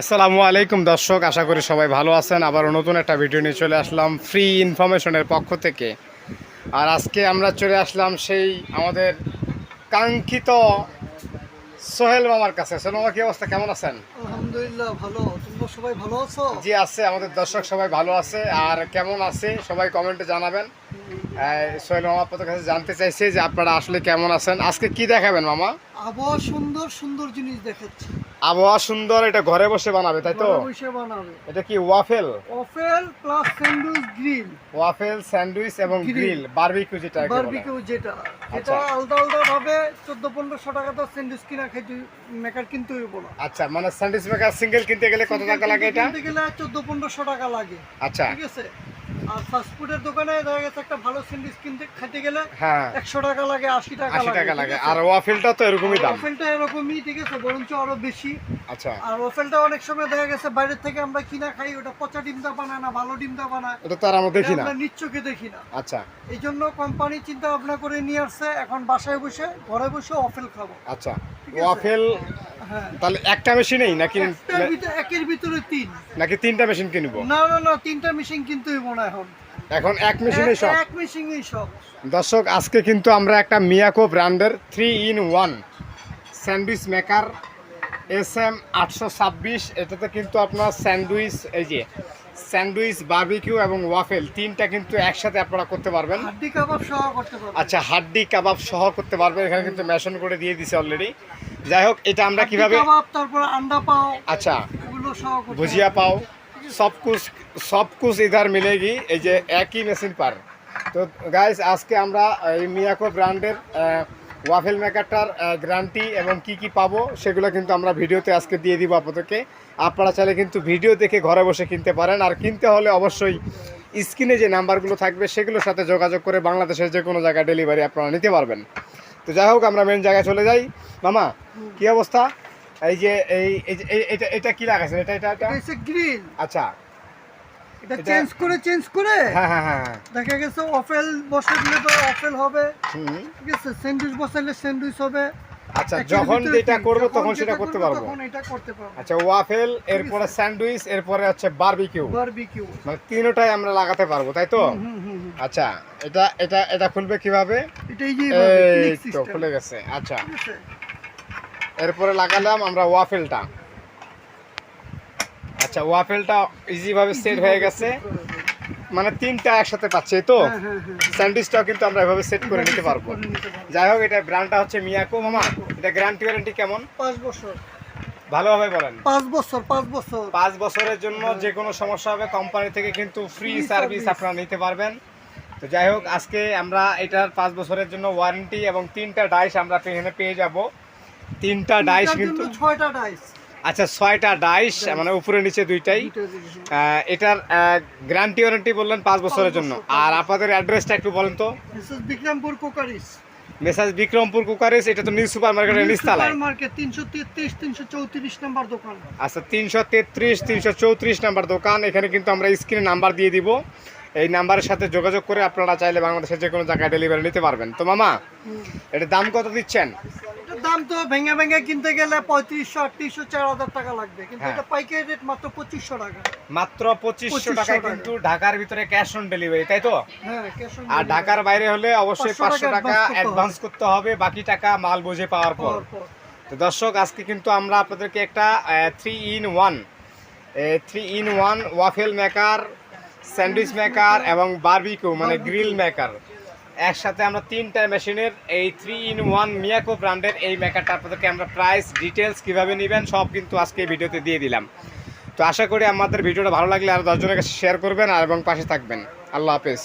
আসসালামু আলাইকুম দর্শক আশা করি সবাই ভালো আছেন। আবার নতুন একটা ভিডিও নিয়ে চলে আসলাম ফ্রি ইনফরমেশনের পক্ষ থেকে। আর আজকে আমরা চলে আসলাম সেই আমাদের কাঙ্ক্ষিত সোহেল মামার কাছে। সোহেল মামা কি অবস্থা? কেমন আছেন? আলহামদুলিল্লাহ ভালো। তোমরা সবাই ভালো আছো? জি আছে। আমাদের দর্শক সবাই ভালো আছে। আর কেমন আছে? সবাই কমেন্টে জানাবেন। সোহেল মামা আপনাদের কাছে জানতে চাইছে যে আপনারা আসলে কেমন আছেন? আজকে কি দেখাবেন মামা? আবহাওয়া সুন্দর সুন্দর জিনিস দেখাচ্ছি। আবহাওয়া সুন্দর এটা ঘরে বসে বানাবে তাই তো? বসে বানাবে। এটা কি waffle? Waffle plus sandwich grill waffle sandwich এবং গ্রিল বারবিকিউ যেটা। বারবিকিউ যেটা। আচ্ছা। এটা আলাদা আলাদা ভাবে চোদ্দ পনেরোশো টাকা তো স্যান্ডউইচ কিনা খাইতে মেকার কিনতে হইব না। আচ্ছা মানে স্যান্ডউইচ মেকার সিঙ্গেল কিনতে গেলে কত টাকা লাগে এটা? কিনতে গেলে চোদ্দ পনেরোশো টাকা লাগে। আচ্ছা। ঠিক আছে? আর ফাস্ট দোকানে দেখা গেছে একটা ভালো স্যান্ডউইচ কিনতে গেলে হ্যাঁ। টাকা লাগে আশি টাকা আশি টাকা লাগে? আর ওয়াফেলটা তো এরকমই দাম। ওফেলটা এরকমই ঠিক আছে? বরঞ্চ আরও বেশি। আচ্ছা। আর ওফেলটা অনেক সময় দেখা গেছে বাইরের থেকে আমরা কিনা খাই ওটা পচা ডিমটা বানায় না ভালো ডিমটা বানায়। এটা তো আর আমরা দেখি না। আমরা নিচ্চকে দেখি না। আচ্ছা। এই জন্য কোম্পানি চিন্তা ভাবনা করে নিয়ে আসছে এখন বাসায় বসে ঘরে বসে অফেল খাব। আচ্ছা। ওয়াফেল তাহলে একটা মেশিনেই নাকি একের ভিতরে তিন। নাকি তিনটা মেশিন কিনবো? না না না তিনটা মেশিন কিনতে হইব না এখন। এখন এক মেশিনে সব? এক মেশিনই সব। দর্শক আজকে কিন্তু আমরা একটা মিয়াকো ব্র্যান্ডের three in one sandwich maker S M আটশো ছাব্বিশ। এটাতে কিন্তু আপনার স্যান্ডউইচ এই যে স্যান্ডউইচ বার্বিকিউ এবং ওয়াফেল তিনটা কিন্তু একসাথে আপনারা করতে পারবেন। হাড্ডি কাবাব সহ করতে পারবে আচ্ছা হাড্ডি কাবাব সহ করতে পারবেন। এখানে কিন্তু মেশন করে দিয়ে দিছে অলরেডি যাই হোক এটা আমরা কীভাবে তারপর আন্ডা পাও আচ্ছা ভুজিয়া পাও সব কুছ সব কুছ ইধার মিলেগি এই যে একই মেশিন পার। তো গাইস আজকে আমরা এই মিয়াকো ব্র্যান্ডের ওয়াফেল মেকারটার গ্যারান্টি এবং কি কি পাবো সেগুলো কিন্তু আমরা ভিডিওতে আজকে দিয়ে দিব আপনাদেরকে আপনারা চাইলে কিন্তু ভিডিও দেখে ঘরে বসে কিনতে পারেন। আর কিনতে হলে অবশ্যই স্ক্রিনে যে নাম্বারগুলো থাকবে সেগুলোর সাথে যোগাযোগ করে বাংলাদেশের যে কোনো জায়গায় ডেলিভারি আপনারা নিতে পারবেন। তো যাই হোক আমরা মেন জায়গায় চলে যাই। মামা কি অবস্থা? এই যে এই এটা এটা কি লাগাইছেন? এটা এটা এটা? এটা হচ্ছে গ্রিল। আচ্ছা। এটা এটা- চেঞ্জ করে চেঞ্জ করে? হ্যাঁ হ্যাঁ হ্যাঁ হ্যাঁ। দেখা গেছে অফেল বসে দিলে তো অফেল হবে। হুম। ঠিক আছে স্যান্ডউইচ বসাইলে স্যান্ডউইচ হবে। আচ্ছা যখন যেটা করব তখন সেটা করতে পারব। তখন এটা করতে পারব। আচ্ছা ওয়াফেল এরপরে স্যান্ডউইচ এরপরে হচ্ছে বারবিকিউ। বারবিকিউ। মানে তিনটাই আমরা লাগাতে পারব তাই তো। আচ্ছা এটা এটা এটা খুলবে কীভাবে? এটা এই যে খুলে গেছে। আচ্ছা। এরপরে লাগালাম আমরা ওয়াফেলটা। আচ্ছা ওয়াফেলটা ইজি ভাবে সেট হয়ে গেছে। মানে তিনটা একসাথে পাচ্ছে তো? হ্যাঁ হ্যাঁ হ্যাঁ। স্যান্ডউইচটাও কিন্তু আমরা এভাবে সেট করে নিতে পারব। করে নিতে পারব। যাই হোক এটা ব্র্যান্ডটা হচ্ছে মিয়াকো মামা। এটা গ্যারান্টি ওয়ারেন্টি কেমন? পাঁচ বছর। ভালোভাবে বলেন। পাঁচ বছর পাঁচ বছর। পাঁচ বছরের জন্য যে কোনো সমস্যা হবে কোম্পানি থেকে কিন্তু ফ্রি সার্ভিস আপনারা নিতে পারবেন। তো যাই হোক আজকে আমরা এটার পাঁচ বছরের জন্য ওয়ারেন্টি এবং তিনটা ডাইস আমরা এখানে পেয়ে যাব। তিনটা ডাইস কিন্তু। ছয়টা ডাইস আচ্ছা ছয়টা ডাইস মানে উপরে নিচে দুইটাই। এটার গ্যারান্টি ওয়ারেন্টি বললেন পাঁচ বছরের জন্য। আর আপনাদের অ্যাড্রেসটা একটু বলেন তো। বিক্রমপুর কোকারিস মেসাজ বিক্রমপুর কুকারিস এটা তো নিউ সুপার মার্কেটের মার্কেট তিনশো তেত্রিশ তিনশো চৌত্রিশ নাম্বার দোকান। আচ্ছা তিনশো তেত্রিশ তিনশো চৌত্রিশ নাম্বার দোকান। এখানে কিন্তু আমরা স্ক্রিনে নাম্বার দিয়ে দিব। এই নাম্বারের সাথে যোগাযোগ করে আপনারা চাইলে বাংলাদেশের যে কোনো জায়গায় ডেলিভারি নিতে পারবেন। তো মামা এটা দাম কত দিচ্ছেন? এটার দাম তো ভেঙে ভেঙে কিনতে গেলে পঁয়ত্রিশশো আটত্রিশশো চার হাজার টাকা লাগবে। কিন্তু হ্যাঁ। এটা পাইকারি রেট মাত্র পঁচিশশো টাকা। মাত্র পঁচিশশো টাকা। কিন্তু ঢাকার ভিতরে ক্যাশ অন ডেলিভারি তাই তো? হ্যাঁ আর ঢাকার বাইরে হলে অবশ্যই পাঁচশো টাকা অ্যাডভান্স করতে হবে। বাকি টাকা মাল বুঝে পাওয়ার পর। তো দর্শক আজকে কিন্তু আমরা আপনাদেরকে একটা three in one three in one waffle maker sandwich maker এবং বারবিকিউ মানে গ্রিল মেকার একসাথে আমরা তিনটা মেশিনের এই থ্রি ইন ওয়ান মিয়াকো ব্র্যান্ডের এই মেকারটা আপনাদেরকে আমরা প্রাইস ডিটেলস কীভাবে নেবেন, সব কিন্তু আজকে ভিডিওতে দিয়ে দিলাম। তো আশা করি আমাদের ভিডিওটা ভালো লাগলে আরও দশজনের কাছে শেয়ার করবেন আর এবং পাশে থাকবেন। আল্লাহ হাফেজ।